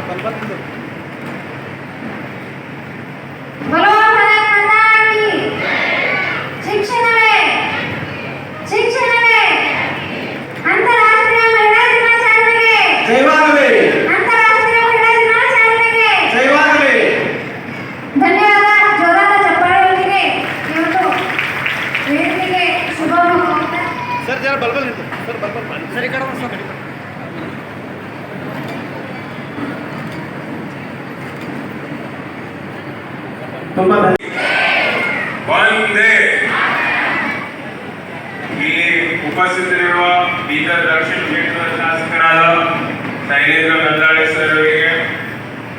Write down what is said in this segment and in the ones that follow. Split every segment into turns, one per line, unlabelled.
ಕೋರ್ತಾ
ಸರ್ ಜರ ಬಲ್ಬಲ್ ನಿಂತು ಸರ್ ಬಲ್ಬಲ್ ಸರಿ ಕಡೆ ಸರ್
ತುಂಬಾ
ಒಂದೇ ಇಲ್ಲಿ ಉಪಸ್ಥಿತರಿರುವ ಬೀದರ್ ದಕ್ಷಿಣ ಕ್ಷೇತ್ರದ ಶಾಸಕರಾದ ಶೈಲೇಂದ್ರ ಗಂಧಾಳೆ ಸರ್ ಅವರಿಗೆ,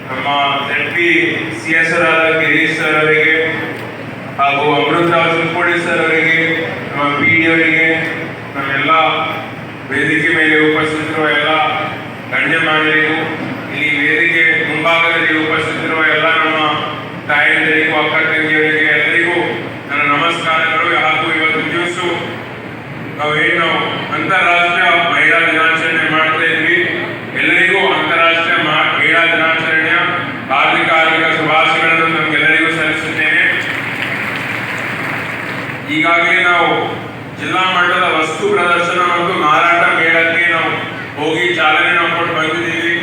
ನಮ್ಮ ಎಂ ಪಿ ಸಿ ಎಸ್ ಆದ ಗಿರೀಶ್ ಸರ್ ಅವರಿಗೆ ಹಾಗೂ ಅಮೃತ ರಾಜ್ ಸರ್ ಅವರಿಗೆ, ನಮ್ಮ ಪಿ ಡಿ ಅವರಿಗೆ ನಮ್ಮೆಲ್ಲ ವೇದಿಕೆ ಮೇಲೆ ಉಪಸ್ಥಿತರಿರುವ ಎಲ್ಲ ಗಣ್ಯಮಾನ್ಯರಿಗೂ ಇಲ್ಲಿ ವೇದಿಕೆ ಮುಂಭಾಗದಲ್ಲಿ ಉಪಸ್ಥಿತರಿರುವ ಎಲ್ಲ ನಮ್ಮ ತಾಯಂದಿರಿಗೂ ಅಕ್ಕ ತಂಗಿಯರಿಗೆ ಎಲ್ಲರಿಗೂ ನನ್ನ ನಮಸ್ಕಾರಗಳು ಹಾಗೂ ಇವತ್ತು ದಿವಸ ನಾವೇನು ಅಂತಾರಾಷ್ಟ್ರೀಯ ಮಹಿಳಾ ದಿನಾಚರಣೆ ಮಾಡ್ತಾ ಇದ್ವಿ. ಎಲ್ಲರಿಗೂ ಅಂತಾರಾಷ್ಟ್ರೀಯ ಮಹಿಳಾ ದಿನಾಚರಣೆಯ ಹಾರ್ದಿಕ ಹಾರ್ದಿಕ ಶುಭಾಶಯಗಳನ್ನು ನಮಗೆಲ್ಲರಿಗೂ ಸಲ್ಲಿಸುತ್ತೇನೆ. ಈಗಾಗಲೇ ನಾವು ಜಿಲ್ಲಾ ಮಟ್ಟದ ವಸ್ತು ಪ್ರದರ್ಶನ ಮತ್ತು ಮಾರಾಟ ಮೇಳಕ್ಕೆ ನಾವು ಹೋಗಿ ಚಾಲನೆ ನಾವು ಕೊಟ್ಟು ಬಂದಿದ್ದೀವಿ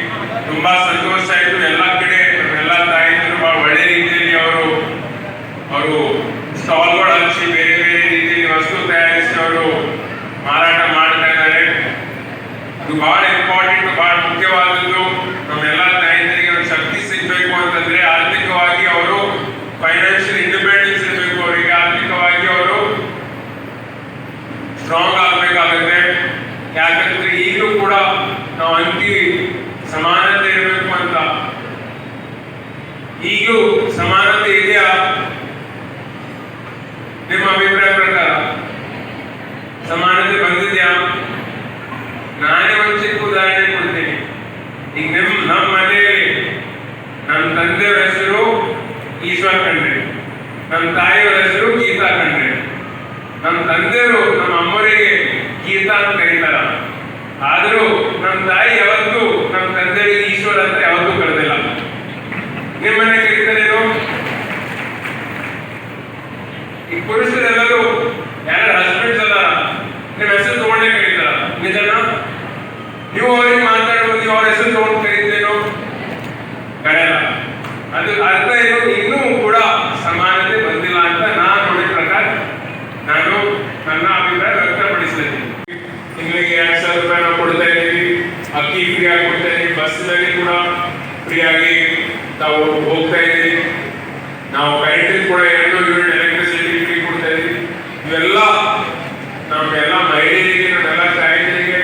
ತುಂಬಾ ಸಂತೋಷ ಆಯಿತು ಎಲ್ಲ ಕಡೆ ಎಲ್ಲ ತಾಯಂದಿರು ಬಹಳ ಒಳ್ಳೆ ರೀತಿಯಲ್ಲಿ ಅವರು ಅವರು ಸ್ಟಾಲ್ಗಳು ಹಚ್ಚಿ ಬೇರೆ ಬೇರೆ ರೀತಿಯಲ್ಲಿ ವಸ್ತು ತಯಾರಿಸಿ ಅವರು ಮಾರಾಟ ಮಾಡ್ತಾ ಇದ್ದಾರೆ ಇದು ಬಹಳ ಇಂಪಾರ್ಟೆಂಟ್ ಬಹಳ ಮುಖ್ಯವಾದದ್ದು ನಮ್ಮೆಲ್ಲ ತಾಯಂದಿರಿಗೆ ಒಂದು ಶಕ್ತಿ ಸಿಗಬೇಕು ಅಂತಂದ್ರೆ ಆರ್ಥಿಕವಾಗಿ ಅವರು ಫೈನಾನ್ಷಿಯಲ್ ಇಂಡಿಪೆಂಡೆನ್ಸ್ ಇರಬೇಕು ಅವರಿಗೆ ಆರ್ಥಿಕವಾಗಿ ಅವರು ಸ್ಟ್ರಾಂಗ್ ಆಗಬೇಕಾಗುತ್ತೆ ಯಾಕಂದ್ರೆ ಈಗಲೂ ಕೂಡ ನಾವು ಅಂತೀವಿ ಸಮಾನತೆ ಇರಬೇಕು ಅಂತ ಈಗಲೂ ಸಮಾನತೆ ಇದೆಯಾ ನಿಮ್ಮ ಅಭಿಪ್ರಾಯ ಪ್ರಕಾರ ಸಮಾನತೆ ಬಂದಿದೆಯಾ ನಾನೇ ಒಂದು ಚಿಕ್ಕ ಉದಾಹರಣೆ ಕೊಡ್ತೀನಿ ಈಗ ನಿಮ್ ನಮ್ಮ ಮನೆಯಲ್ಲಿ ನಮ್ಮ ತಂದೆಯವರ ಹೆಸರು ಈಶ್ವರ ಖಂಡ್ರೆ. ನಮ್ಮ ತಾಯಿಯವರ ಹೆಸರು ಗೀತಾ ಖಂಡ್ರೆ. ನಮ್ಮ ತಂದೆಯವರು ನಮ್ಮ ಅಮ್ಮರಿಗೆ ಗೀತಾ ಅಂತ ಕರೀತಾರ. ಆದರೂ ನಮ್ಮ ತಾಯಿ ಯಾವತ್ತೂ ನಮ್ಮ ತಂದೆಯವರಿಗೆ ಈಶ್ವರ ಅಂತ ಯಾವತ್ತೂ ಕರೆದಿಲ್ಲ. ನಿಮ್ಮ ಮನೆ ಕರೀತಾರೇನು? ಈ ಪುರುಷರೆಲ್ಲರೂ ಯಾರ ಹಸ್ಬೆಂಡ್ಸ್ ಅಲ್ಲ, ನಿಮ್ಮ ಹೆಸರು ತಗೊಂಡೇ ಕರೀತಾರ. ನಿಜನ? ನೀವು ಅವ್ರಿಗೆ ಮಾತಾಡ್ಬೋದು ಅವ್ರ ಹೆಸರು ತಗೊಂಡು ಅರ್ಥ ಏನು ಇನ್ನೂ ಕೂಡ ಸಮಾನತೆ ಬಂದಿಲ್ಲ ಅಂತ ನಾನು ನೋಡಿದ ಪ್ರಕಾರ ನಾನು ನನ್ನ ಅಭಿಪ್ರಾಯ ವ್ಯಕ್ತಪಡಿಸಿದ್ದೀನಿ ತಿಂಗಳಿಗೆ ಎರಡು ಸಾವಿರ ರೂಪಾಯಿ ನಾವು ಕೊಡ್ತಾ ಇದ್ದೀವಿ. ಅಕ್ಕಿ ಫ್ರೀ ಆಗಿ ಕೊಡ್ತಾ ಇದ್ದೀವಿ. ಬಸ್ನಲ್ಲಿ ಕೂಡ ಫ್ರೀ ಆಗಿ ತಾವು ಹೋಗ್ತಾ ಇದ್ದೀವಿ. ನಾವು ಕರೆಂಟ್ ಕೂಡ ಎರಡು ಯೂನಿಟ್ ಎಲೆಕ್ಟ್ರಿಸಿಟಿ ಫ್ರೀ ಕೊಡ್ತಾ ಇದ್ದೀವಿ. ಇವೆಲ್ಲ ನಮ್ಮೆಲ್ಲ ಮಹಿಳೆಯರಿಗೆ ನಮ್ಮೆಲ್ಲ ತಾಯಂದಿರಿಗೆ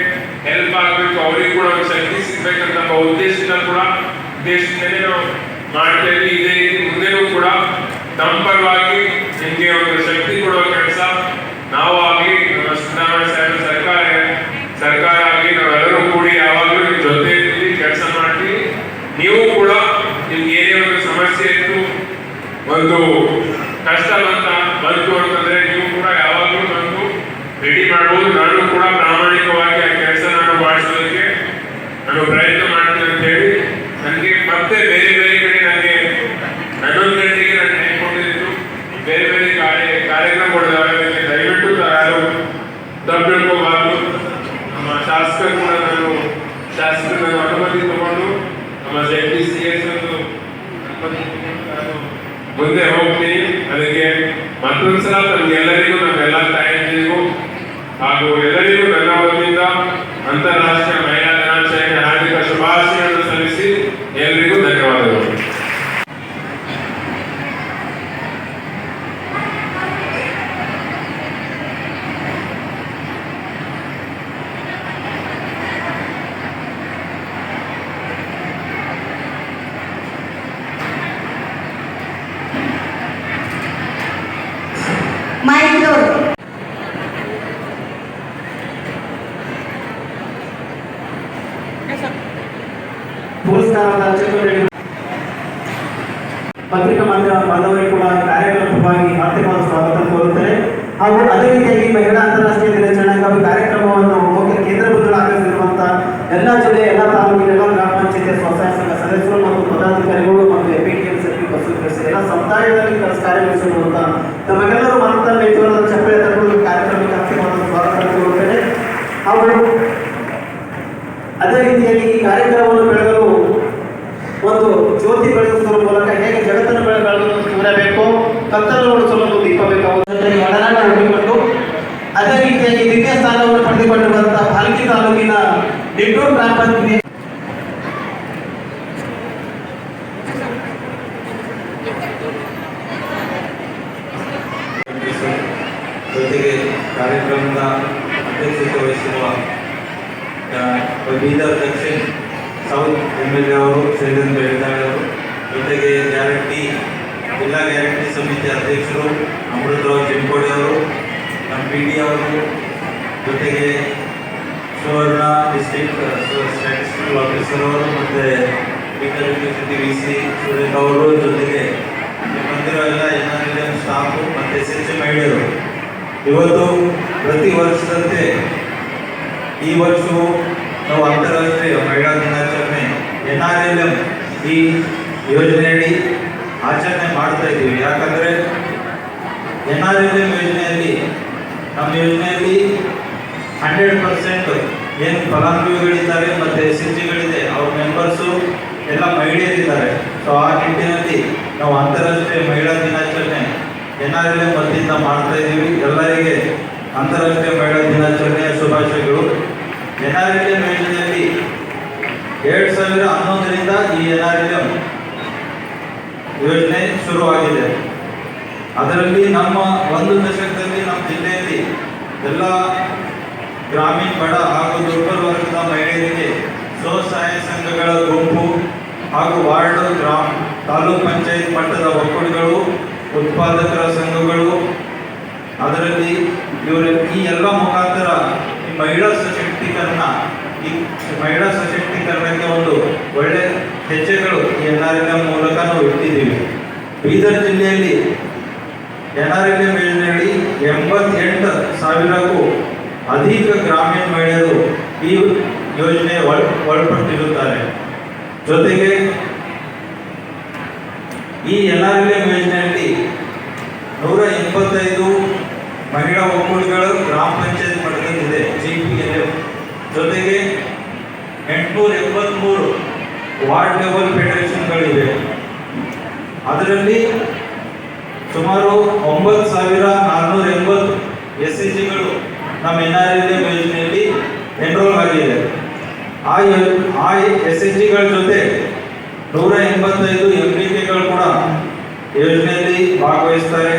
ಹೆಲ್ಪ್ ಆಗಬೇಕು. ಅವರಿಗೆ ಕೂಡ ಒಂದು ಶಕ್ತಿ ಸಿಗ್ಬೇಕಂತ ಉದ್ದೇಶದಿಂದ ಕೂಡ ಉದ್ದೇಶದಿಂದಲೇ ನಾವು ಮಾಡ್ತಾ ಇದೇ ರೀತಿ ಮುಂದೆನೂ ಕೂಡ ನಮ್ಮ ನಿಮಗೆ ಒಂದು ಶಕ್ತಿ ಕೊಡೋ ಕೆಲಸ. ನಾವು ಆಗಲಿ ನಮ್ಮ ಸಿದ್ದರಾಮಯ್ಯ ಸರ್ಕಾರ ಸರ್ಕಾರ ಆಗಲಿ ನಾವೆಲ್ಲರೂ ಕೂಡಿ ಯಾವಾಗಲೂ ಜೊತೆ ಇರ್ತೀವಿ ಕೆಲಸ ಮಾಡ್ತೀವಿ. ನೀವು ಕೂಡ ನಿಮ್ಗೆ ಏನೇ ಒಂದು ಸಮಸ್ಯೆ ಇತ್ತು ಒಂದು ಕಷ್ಟ ಬಂತ ಬಂತು ಅಂತಂದ್ರೆ ನೀವು ಕೂಡ ಯಾವಾಗಲೂ ಬಂದು ರೆಡಿ ಮಾಡ್ಬೋದು ನಾನು ಕೂಡ ಪ್ರಾಮಾಣಿಕವಾಗಿ ಆ ಕೆಲಸ ನಾನು ಮಾಡಿಸೋದಕ್ಕೆ ನಾನು ಪ್ರಯತ್ನ ಮಾಡ್ತೀನಿ ಅಂತ ಹೇಳಿ ನನಗೆ ಮತ್ತೆ ಬೇರೆ ಬೇರೆ ಕಡೆ ನನಗೆ ಹನ್ನೊಂದು ಗಂಟೆಗೆ ನಾನು ನೆನ್ಕೊಂಡಿದ್ದು ಬೇರೆ ಬೇರೆ ಕಾರ್ಯ ಕಾರ್ಯಕ್ರಮಗಳಿದಾವೆ ಅದಕ್ಕೆ ದಯವಿಟ್ಟು ಯಾರು ತಪ್ಪು ನಮ್ಮ ಶಾಸಕರು ಕೂಡ ನಾನು ಶಾಸಕರ ಅನುಮತಿ ತಗೊಂಡು ನಮ್ಮ ಪಿ ಸಿ ಎಸ್ ಮುಂದೆ ಹೋಗ್ತೀನಿ. ಅದಕ್ಕೆ ಮತ್ತೊಂದ್ಸಲ ತಮ್ಗೆಲ್ಲರಿಗೂ ನಮ್ಮೆಲ್ಲ ತಾಯಂದಿರಿಗೂ ಹಾಗೂ ಎಲ್ಲರಿಗೂ ನನ್ನ ವತಿಯಿಂದ ಅಂತಾರಾಷ್ಟ್ರೀಯ ಮಹಿಳಾ ದಿನಾಚರಣೆ ಹಾರ್ದಿಕ ಶುಭಾಶಯಗಳನ್ನು ಸಲ್ಲಿಸಿ ಎಲ್ಲರಿಗೂ
ಪತ್ರಿಕಾ ಮಾಧ್ಯಮ ಬಾಂಧವರಿಗೆ ಕೂಡ ಕಾರ್ಯಕ್ರಮವಾಗಿ ಆರ್ಥಿಕವಾದ ಸ್ವಾಗತ ಕೋರುತ್ತೇನೆ ಹಾಗೂ ಅದೇ ರೀತಿಯಾಗಿ ಮಹಿಳಾ ಅಂತಾರಾಷ್ಟ್ರೀಯ ದಿನಾಚರಣೆಗಾಗಿ ಕಾರ್ಯಕ್ರಮವನ್ನು ಮುಖ್ಯ ಕೇಂದ್ರ ಬಿಂದುಗಳಾಗಿರುವಂತಹ ಎಲ್ಲ ಜಿಲ್ಲೆ ಎಲ್ಲ ತಾಲೂಕಿನ ಎಲ್ಲ ಗ್ರಾಮ ಪಂಚಾಯತಿ ಸ್ವಸಹಾಯ ಸಂಘ ಸದಸ್ಯರು ಮತ್ತು ಪದಾಧಿಕಾರಿಗಳು ಮತ್ತು ಎಪಿಟಿಎಂಸಿ ಕಳಿಸಿ ಎಲ್ಲ ಸಮುದಾಯದಲ್ಲಿ ಕೆಲಸ ಕಾರ್ಯನಿರ್ವಹಿಸಿರುವಂತ ತಮಗೆಲ್ಲರೂ ಮತ್ತೊಮ್ಮೆ ಜೋರದ ಚಪ್ಪಳೆ ತಗೊಂಡು ಕಾರ್ಯಕ್ರಮಕ್ಕೆ ಅರ್ಥವಾದ ಸ್ವಾಗತ ಕೋರುತ್ತೇನೆ. ಹಾಗೂ ಅದೇ ರೀತಿಯಾಗಿ ಈ ಕಾರ್ಯಕ್ರಮವನ್ನು ಬೆಳಗಲು ಒಂದು ಜ್ಯೋತಿ ಬೆಳಗಿಸುವ ಮೂಲಕ ನಿಟ್ಟೂರು ಗ್ರಾಮ ಪಂಚಾಯತಿ
ಜೊತೆಗೆ ಕಾರ್ಯಕ್ರಮದ ಅಧ್ಯಕ್ಷತೆ ವಹಿಸಿರುವ ಬೀದರ್ ದಕ್ಷಿಣ್ ಸೌತ್ ಎಂ ಎಲ್ ಎ ಅವರು ಶೈಲೇಂದ್ರ ಹೆಗಡೆ ಅವರು ಜೊತೆಗೆ ಗ್ಯಾರಂಟಿ, ಜಿಲ್ಲಾ ಗ್ಯಾರಂಟಿ ಸಮಿತಿ ಅಧ್ಯಕ್ಷರು ಅಮೃತರಾವ್ ಚಿಂಕೋಡಿ ಅವರು, ನಮ್ಮ ಪಿ ಡಿ ಅವರು, ಜೊತೆಗೆ ಸುವರ್ಣ ಡಿಸ್ಟ್ರಿಕ್ಟ್ ಸ್ಟ್ಯಾಟಿಸ್ಟಿಕಲ್ ಆಫೀಸರ್ ಅವರು ಮತ್ತೆ ಯೂನಿವರ್ಸಿಟಿ ವಿ ಸಿ ಅವರು ಜೊತೆಗೆ ಬಂದಿರೋ ಎಲ್ಲ N R L M staff ಮತ್ತು ಎಸ್ ಎಚ್ ಇವತ್ತು ಪ್ರತಿ ವರ್ಷದಂತೆ ಈ ವರ್ಷವೂ ನಾವು ಅಂತಾರಾಷ್ಟ್ರೀಯ ಮಹಿಳಾ ದಿನಾಚರಣೆ ಎನ್ ಆರ್ ಎಲ್ ಎಂ ಈ ಯೋಜನೆಯಡಿ ಆಚರಣೆ ಮಾಡ್ತಾ ಇದ್ದೀವಿ ಯಾಕಂದರೆ ಎನ್ ಆರ್ ಎಲ್ ಎಂ ಯೋಜನೆಯಲ್ಲಿ ನಮ್ಮ ಯೋಜನೆಯಲ್ಲಿ ಹಂಡ್ರೆಡ್ ಪರ್ಸೆಂಟ್ ಏನು ಫಲಾನುಭವಿಗಳಿದ್ದಾರೆ ಮತ್ತು ಎಸ್ ಎಚ್ ಜಿಗಳಿದೆ, ಅವ್ರ ಮೆಂಬರ್ಸು ಎಲ್ಲ ಮಹಿಳೆಯರಿದ್ದಾರೆ. ಸೊ ಆ ನಿಟ್ಟಿನಲ್ಲಿ ನಾವು ಅಂತಾರಾಷ್ಟ್ರೀಯ ಮಹಿಳಾ ದಿನಾಚರಣೆ ಎನ್ ಆರ್ ಎಲ್ ಎಂ ವತಿಯಿಂದ ಮಾಡ್ತಾ ಇದ್ದೀವಿ. ಎಲ್ಲರಿಗೆ ಅಂತಾರಾಷ್ಟ್ರೀಯ ಮಹಿಳಾ ದಿನಾಚರಣೆಯ ಶುಭಾಶಯಗಳು. ಎನ್ ಆರ್ ಎಲ್ ಎಂ ಯೋಜನೆಯಲ್ಲಿ ಎರಡು ಸಾವಿರ ಹನ್ನೊಂದರಿಂದ ಈ ಎನ್ ಆರ್ ಎಲ್ ಎಂ ಯೋಜನೆ ಶುರುವಾಗಿದೆ. ಅದರಲ್ಲಿ ನಮ್ಮ ಒಂದು ದಶಕದಲ್ಲಿ ನಮ್ಮ ಜಿಲ್ಲೆಯಲ್ಲಿ ಎಲ್ಲ ಗ್ರಾಮೀಣ ಬಡ ಹಾಗೂ ದುರ್ಬಲ ವರ್ಗದ ಮಹಿಳೆಯರಿಗೆ ಸ್ವಸಹಾಯ ಸಂಘಗಳ ಗುಂಪು ಹಾಗೂ ವಾರ್ಡ್, ಗ್ರಾಮ, ತಾಲೂಕ್ ಪಂಚಾಯತ್ ಮಟ್ಟದ ಒಕ್ಕೂಟಗಳು, ಉತ್ಪಾದಕರ ಸಂಘಗಳು. ಅದರಲ್ಲಿ ಇವರ ಈ ಎಲ್ಲ ಮುಖಾಂತರ ಈ ಮಹಿಳಾ ಸಶಕ್ತೀಕರಣ, ಈ ಮಹಿಳಾ ಸಶಕ್ತೀಕರಣಕ್ಕೆ ಒಂದು ಒಳ್ಳೆ ಹೆಜ್ಜೆಗಳು ಈ ಎನ್ ಆರ್ ಎಲ್ ಎಂ ಮೂಲಕ ನಾವು ಇಟ್ಟಿದ್ದೀವಿ. ಬೀದರ್ ಜಿಲ್ಲೆಯಲ್ಲಿ ಎನ್ ಆರ್ ಎಲ್ ಎಂ ಯೋಜನೆಯಲ್ಲಿ ಎಂಬತ್ತೆಂಟು ಸಾವಿರಕ್ಕೂ ಅಧಿಕ ಗ್ರಾಮೀಣ ಮಹಿಳೆಯರು ಈ ಯೋಜನೆ ಒಳ ಒಳಪಟ್ಟಿರುತ್ತಾರೆ ಜೊತೆಗೆ ಈ ಎನ್ ಆರ್ ಎಲ್ ಎಂ ಯೋಜನೆಯಲ್ಲಿ ನೂರ ಇಪ್ಪತ್ತೈದು ಮಹಿಳಾ ಒಕ್ಕೂಟಗಳು ಗ್ರಾಮ ಪಂಚಾಯತ್ ಮಟ್ಟದಲ್ಲಿದೆ ಜಿ ಪಿ ಎಲ್ ಎಫ್ ಜೊತೆಗೆ ಎಂಟುನೂರ ಎಪ್ಪತ್ತ್ಮೂರು ವಾರ್ಡ್ ಲೆವೆಲ್ ಫೆಡರೇಷನ್ಗಳಿವೆ. ಅದರಲ್ಲಿ ಸುಮಾರು ಒಂಬತ್ತು ಸಾವಿರ ನಾನ್ನೂರ ಎಂಬತ್ತು ಎಸ್ ಸಿ ಜಿಗಳು ನಮ್ಮ ಎನ್ ಆರ್ ಎಲ್ ಎಂ ಯೋಜನೆಯಲ್ಲಿ ಎನ್ರೋಲ್ ಆಗಿದೆ. ಆ ಆ ಎಸ್ ಎಸ್ ಜಿಗಳ ಜೊತೆ ನೂರ ಎಂಬತ್ತೈದು ಎಂ ಪಿ ಪಿಗಳು ಕೂಡ ಯೋಜನೆಯಲ್ಲಿ ಭಾಗವಹಿಸ್ತಾರೆ.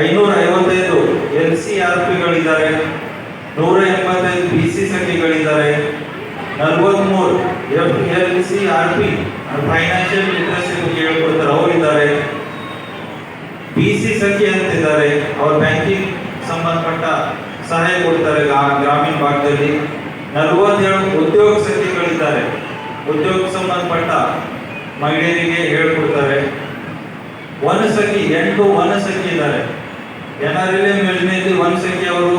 ಐನೂರ ಐವತ್ತೈದು ಎಲ್ ಸಿ ಆರ್ ಪಿಗಳಿದ್ದಾರೆ ನೂರ ಎಂಬತ್ತೈದು ಬಿ ಸಿ ಸಖಿಗಳಿದ್ದಾರೆ ನಲವತ್ತ್ಮೂರು F L C R P financial literacy ಬಗ್ಗೆ ಹೇಳ್ಕೊಡ್ತಾರೆ ಅವರಿದ್ದಾರೆ ಬಿ ಸಿ ಸಖಿ ಅಂತಿದ್ದಾರೆ ಅವ್ರ ಬ್ಯಾಂಕಿಂಗ್ ಸಂಬಂಧಪಟ್ಟ ಸಹಾಯ ಕೊಡ್ತಾರೆ ಗ್ರಾ- ಭಾಗದಲ್ಲಿ ನಲವತ್ತೇಳು ಉದ್ಯೋಗ ಸಖಿಗಳಿದ್ದಾರೆ ಉದ್ಯೋಗ ಸಂಬಂಧಪಟ್ಟ ಮಹಿಳೆಯರಿಗೆ ಹೇಳ್ಕೊಡ್ತಾರೆ ವನಸಖಿ ಎಂಟು ವನಸಖಿ ಇದ್ದಾರೆ. ಎನ್ ಆರ್ ಎಲ್ ಎಂ ಯೋಜನೆಯಲ್ಲಿ ವನಸಖಿ ಅವರು,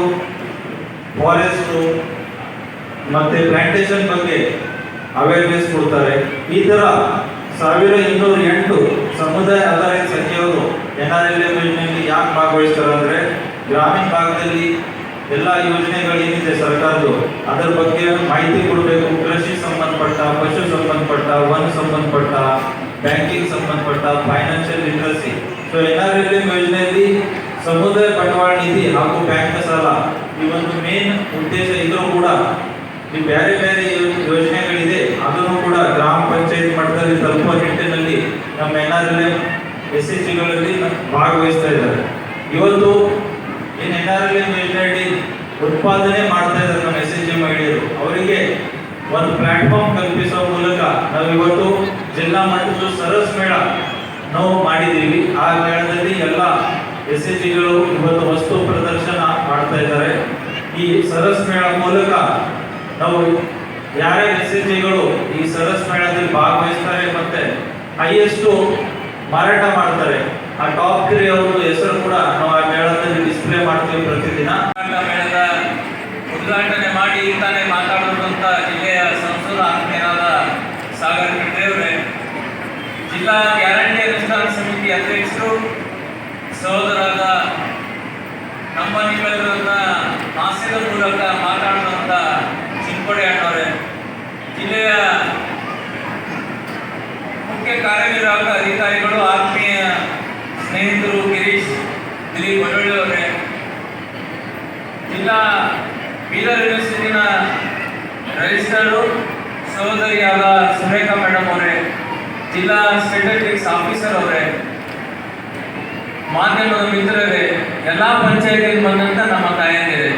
ಫಾರೆಸ್ಟು, ಮತ್ತೆ ಪ್ಲಾಂಟೇಶನ್ ಬಗ್ಗೆ ಅವೇರ್ನೆಸ್ ಕೊಡ್ತಾರೆ. ಈ ತರ ಸಾವಿರ ಇನ್ನೂರ ಎಂಟು ಸಮುದಾಯ ಆಧಾರಿತ ಸಖಿಯವರು ಎನ್ ಆರ್ ಎಲ್ ಎಂ ಯೋಜನೆಯಲ್ಲಿ ಯಾಕೆ ಭಾಗವಹಿಸ್ತಾರೆ ಅಂದ್ರೆ, ಗ್ರಾಮೀಣ ಭಾಗದಲ್ಲಿ ಎಲ್ಲ ಯೋಜನೆಗಳೇನಿದೆ ಸರ್ಕಾರದ್ದು, ಅದರ ಬಗ್ಗೆ ಮಾಹಿತಿ ಕೊಡಬೇಕು. ಕೃಷಿ ಸಂಬಂಧಪಟ್ಟ, ಪಶು ಸಂಬಂಧಪಟ್ಟ, ವನ ಸಂಬಂಧಪಟ್ಟ, ಬ್ಯಾಂಕಿಂಗ್ ಸಂಬಂಧಪಟ್ಟ, financial literacy. So N R L M ಯೋಜನೆಯಲ್ಲಿ ಸಮುದಾಯ ಬಂಡವಾಳ ನಿಧಿ ಹಾಗೂ ಬ್ಯಾಂಕ್ ಸಾಲ ಈ ಒಂದು ಮೇನ್ ಉದ್ದೇಶ ಇದ್ರೂ ಕೂಡ ಈ ಬೇರೆ ಬೇರೆ ಯೋಜನೆಗಳಿದೆ. ಅದನ್ನು ಕೂಡ ಗ್ರಾಮ ಪಂಚಾಯತ್ ಮಟ್ಟದಲ್ಲಿ ತಲುಪುವ ನಿಟ್ಟಿನಲ್ಲಿ ನಮ್ಮ N R L M S S ಜಿಗಳಲ್ಲಿ ಭಾಗವಹಿಸ್ತಾ ಇದ್ದಾರೆ. ಇವತ್ತು ಏನು ಎನ್ ಆರ್ ಎಲ್ ಎಂ ಯೋಜನೆಯಡಿ ಉತ್ಪಾದನೆ ಮಾಡ್ತಾ ಇದ್ದಾರೆ ನಮ್ಮ ಎಸ್ ಎಸ್ ಜಿ ಮಹಿಳೆಯರು. ಅವರಿಗೆ ಒಂದು ಪ್ಲಾಟ್ಫಾರ್ಮ್ ಕಲ್ಪಿಸೋ ಮೂಲಕ ನಾವು ಇವತ್ತು ಜಿಲ್ಲಾ ಮಟ್ಟದ ಸರಸ್ ಮೇಳ ನಾವು ಮಾಡಿದ್ದೀವಿ. ಆ ಮೇಳದಲ್ಲಿ ಎಲ್ಲ ಎಸ್ ಎಸ್ ಜಿಗಳು ಇವತ್ತು ವಸ್ತು ಪ್ರದರ್ಶನ ಮಾಡ್ತಾ ಇದ್ದಾರೆ. ಈ ಸರಸ್ ಮೇಳ ಮೂಲಕ ನಾವು ಯಾರ್ಯಾರ ಎಸ್ ಎಸ್ ಜಿಗಳು ಈ ಸರಸ್ ಮೇಳದಲ್ಲಿ ಭಾಗವಹಿಸ್ತಾರೆ ಮತ್ತೆ ಹೈಯೆಸ್ಟ್ ಮಾರಾಟ ಮಾಡ್ತಾರೆ. ಆ ಟಾಪ್ ತ್ರೀ ಹೆಸರು ಕೂಡ ನಾವು ಆ ಮೇಳದಲ್ಲಿ ಡಿಸ್ಪ್ಲೇ ಮಾಡ್ತೀವಿ ಪ್ರತಿದಿನ.
ಉದ್ಘಾಟನೆ ಮಾಡಿ ತಾನೇ ಮಾತಾಡಿರುವಂಥ ಜಿಲ್ಲೆಯ ಸಂಸದ ಆತ್ಮೀಯರಾದ ಸಾಗರ್ ಕಿಡ್ರೇವ್ರೆ ಜಿಲ್ಲಾ ಗ್ಯಾರಂಟಿ ಅನುಷ್ಠಾನ ಸಮಿತಿ ಅಧ್ಯಕ್ಷರು ಸಹೋದರಾದ ನಮ್ಮ ನಿಮ್ಮೆಲ್ಲರನ್ನ ಮಾಸಿದ ಮೂಲಕ ಮಾತಾಡಿದಂಥ ಚಿಂಪಡೆ ಅಣ್ಣವರೇ. ಜಿಲ್ಲೆಯ ಮುಖ್ಯ ಕಾರ್ಯನಿರ್ವಾಹಕ ಅಧಿಕಾರಿಗಳು ಆತ್ಮೀಯ ಸ್ನೇಹಿತರು ಗಿರೀಶ್, ದಿಲೀಪ್ ಅವರೇ. ಜಿಲ್ಲಾ ಬೀದರ್ ಯೂನಿವರ್ಸಿಟಿನ ರಿಜಿಸ್ಟರು ಸಹೋದರಿಯಾದ ಸುರೇಖಾ ಮೇಡಮ್ ಅವರೇ, ಜಿಲ್ಲಾ ಸ್ಟ್ಯಾಟಿಸ್ಟಿಕ್ಸ್ ಆಫೀಸರ್ ಅವರೇ, ಮಾಧ್ಯಮದ ಮಿತ್ರರೇ, ಎಲ್ಲ ಪಂಚಾಯತಿಯಲ್ಲಿ ಬಂದಂತ ನಮ್ಮ ತಾಯಂದಿರೆ.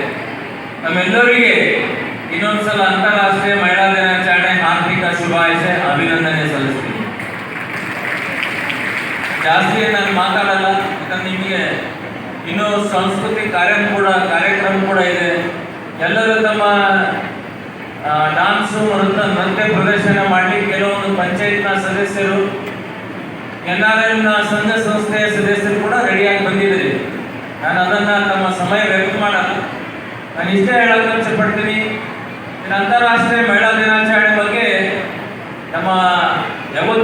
ನಮ್ಮೆಲ್ಲರಿಗೆ ಇನ್ನೊಂದ್ಸಲ ಅಂತಾರಾಷ್ಟ್ರೀಯ ಮಹಿಳಾ ದಿನಾಚರಣೆ ಹಾರ್ದಿಕ ಶುಭಾಶಯ, ಅಭಿನಂದನೆ ಸಲ್ಲಿಸ್ತೀನಿ. ಜಾಸ್ತಿ ನಾನು ಮಾತಾಡಲ್ಲ, ಯಾಕಂದ್ರೆ ನಿಮಗೆ ಇನ್ನೂ ಸಾಂಸ್ಕೃತಿಕ ಕಾರ್ಯ ಕೂಡ, ಕಾರ್ಯಕ್ರಮ ಕೂಡ ಎಲ್ಲರೂ ತಮ್ಮ ಡಾನ್ಸು ನೃತ್ಯ ನೃತ್ಯ ಪ್ರದರ್ಶನ ಮಾಡಿ ಕೆಲವೊಂದು ಪಂಚಾಯತ್ನ ಸದಸ್ಯರು ಎನ್ ಆರ್ ಎಲ್ನ ಸಂಘ ಸಂಸ್ಥೆಯ ಸದಸ್ಯರು ಕೂಡ ರೆಡಿಯಾಗಿ ಬಂದಿದ್ದೀರಿ. ನಾನು ಅದನ್ನು ತಮ್ಮ ಸಮಯ ವ್ಯರ್ಥ ಮಾಡಲ್ಲ ನಾನು ಇಷ್ಟೇ ಹೇಳೋಕ್ಕೆ ಇಷ್ಟಪಡ್ತೀನಿ. ಅಂತಾರಾಷ್ಟ್ರೀಯ ಮಹಿಳಾ ದಿನಾಚರಣೆ ಬಗ್ಗೆ ನಮ್ಮ ಯಾವತ್ತು